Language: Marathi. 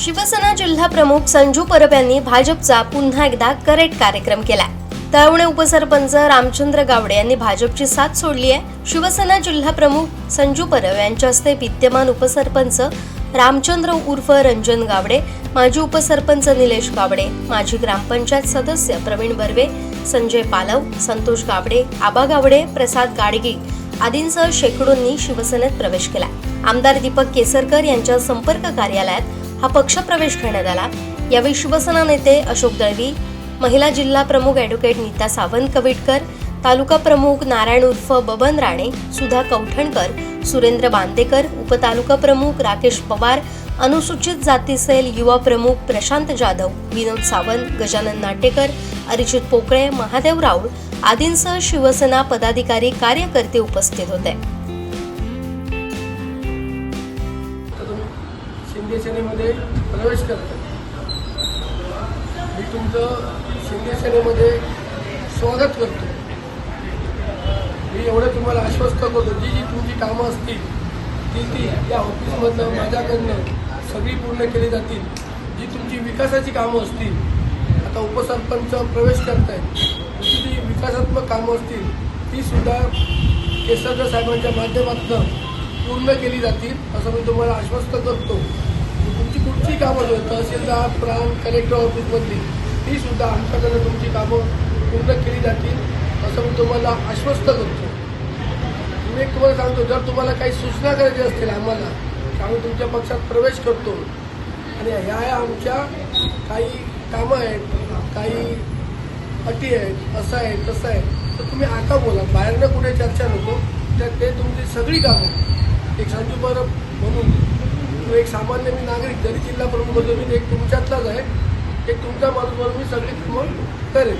शिवसेना जिल्हा प्रमुख संजू परब यांनी भाजपचा पुन्हा एकदा करेट कार्यक्रम केला तळवणे उपसरपंच रामचंद्र गावडे यांनी भाजपची साथ सोडली आहे शिवसेना जिल्हा प्रमुख संजू परब यांच्या हस्ते विद्यमान उपसरपंच रामचंद्र उर्फ रंजन गावडे माजी उपसरपंच निलेश गावडे माजी ग्रामपंचायत सदस्य प्रवीण बर्वे संजय पालव संतोष गावडे आबा गावडे प्रसाद गाडगी आदींसह शेकडोंनी शिवसेनेत प्रवेश केला. आमदार दीपक केसरकर यांच्या संपर्क कार्यालयात हा पक्ष प्रवेश करण्यात आला. यावेळी शिवसेना नेते अशोक दळवी महिला जिल्हा प्रमुख ॲडव्होकेट नीता सावंत कविटकर तालुका प्रमुख नारायण उर्फ बबन राणे सुधा कौठणकर सुरेंद्र बांदेकर उपतालुका प्रमुख राकेश पवार अनुसूचित जाती सेल युवा प्रमुख प्रशांत जाधव विनोद सावंत गजानन नाटेकर अरिजित पोकळे महादेव राऊळ आदींसह शिवसेना पदाधिकारी कार्यकर्ते उपस्थित होते. शिंदे सेनेमध्ये प्रवेश करतो मी तुमचं शिंदे सेनेमध्ये स्वागत करतो मी एवढं तुम्हाला आश्वस्त करतो जी जी तुमची कामं असतील ती ती या ऑफिसमधनं माझ्याकडनं सगळी पूर्ण केली जातील. जी तुमची विकासाची कामं असतील आता उपसरपंच प्रवेश करताय जी जी विकासात्मक कामं असतील ती सुद्धा केसरकर साहेबांच्या माध्यमातून पूर्ण केली जातील असं मी तुम्हाला आश्वस्त करतो. तुमची कुठची कामं जो तहसीलदार प्रांत कलेक्टर ऑफिसमधली ती सुद्धा आमच्याकडनं तुमची कामं पूर्ण केली जातील. असं मी तुम्हाला आश्वस्त करतो. मी एक तुम्हाला सांगतो जर तुम्हाला काही सूचना करायची असतील आम्हाला तर आम्ही तुमच्या पक्षात प्रवेश करतो. आणि ह्या आमच्या काही कामं आहेत काही अटी आहेत असं आहे तसं आहे तर तुम्ही आता बोला. बाहेरनं कुठे चर्चा नको. तर ते तुमची सगळी कामं. एक संजू परब म्हणून एक सामान्य मी नागरिक जरी जिल्हा प्रमुख होतो मी एक तुमच्यातलाच आहे. एक तुमचा माणूस म्हणून मी सगळी कामं करेन.